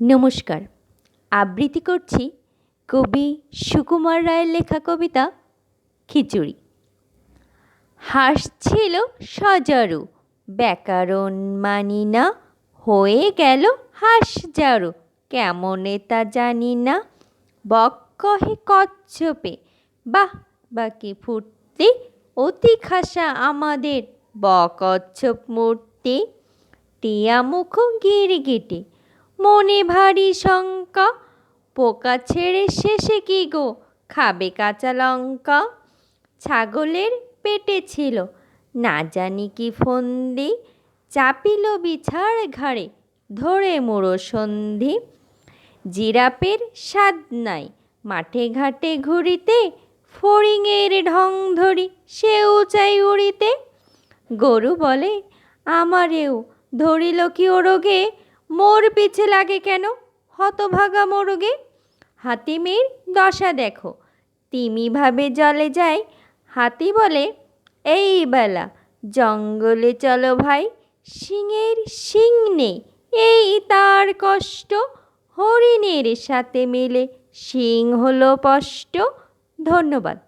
নমস্কার। আবৃত্তি করছি কবি সুকুমার রায়ের লেখা কবিতা খিচুড়ি। হাসছিল সজারু, ব্যাকরণ মানি না, হয়ে গেল হাঁস জারু, কেমনে তা জানি না। বক কহে কচ্ছপে, বাহ বাকি ফুটতে অতি খাসা আমাদের। বকচ্ছপ মূর্তি, টিয়া মুখ গিরগিটি মনে ভারী শঙ্কা। পোকা ছেড়ে শেষে কি গো? খাবে কাঁচা লঙ্কা? ছাগলের পেটে ছিল, না জানি কি ফন্দি। চাপিল বিছার ঘাড়ে, ধরে মোড়ো সন্ধি। জিরাপের স্বাদ নাই, মাঠে ঘাটে ঘুরিতে ফড়িংয়ের ঢং ধরি, সেও চাই উড়িতে। গরু বলে, আমারেও ধরিল কি ওরগে মোর পিছে লাগে কেন? হতভাগা মোরগে। হাতিমের দশা দেখো। তিমি ভাবে জলে যায়। হাতি বলে, এই বেলা, জঙ্গলে চলো ভাই। সিংহের সিং নেই এই তার কষ্ট। হরিণের সাথে মিলে সিং হলো স্পষ্ট ধন্যবাদ।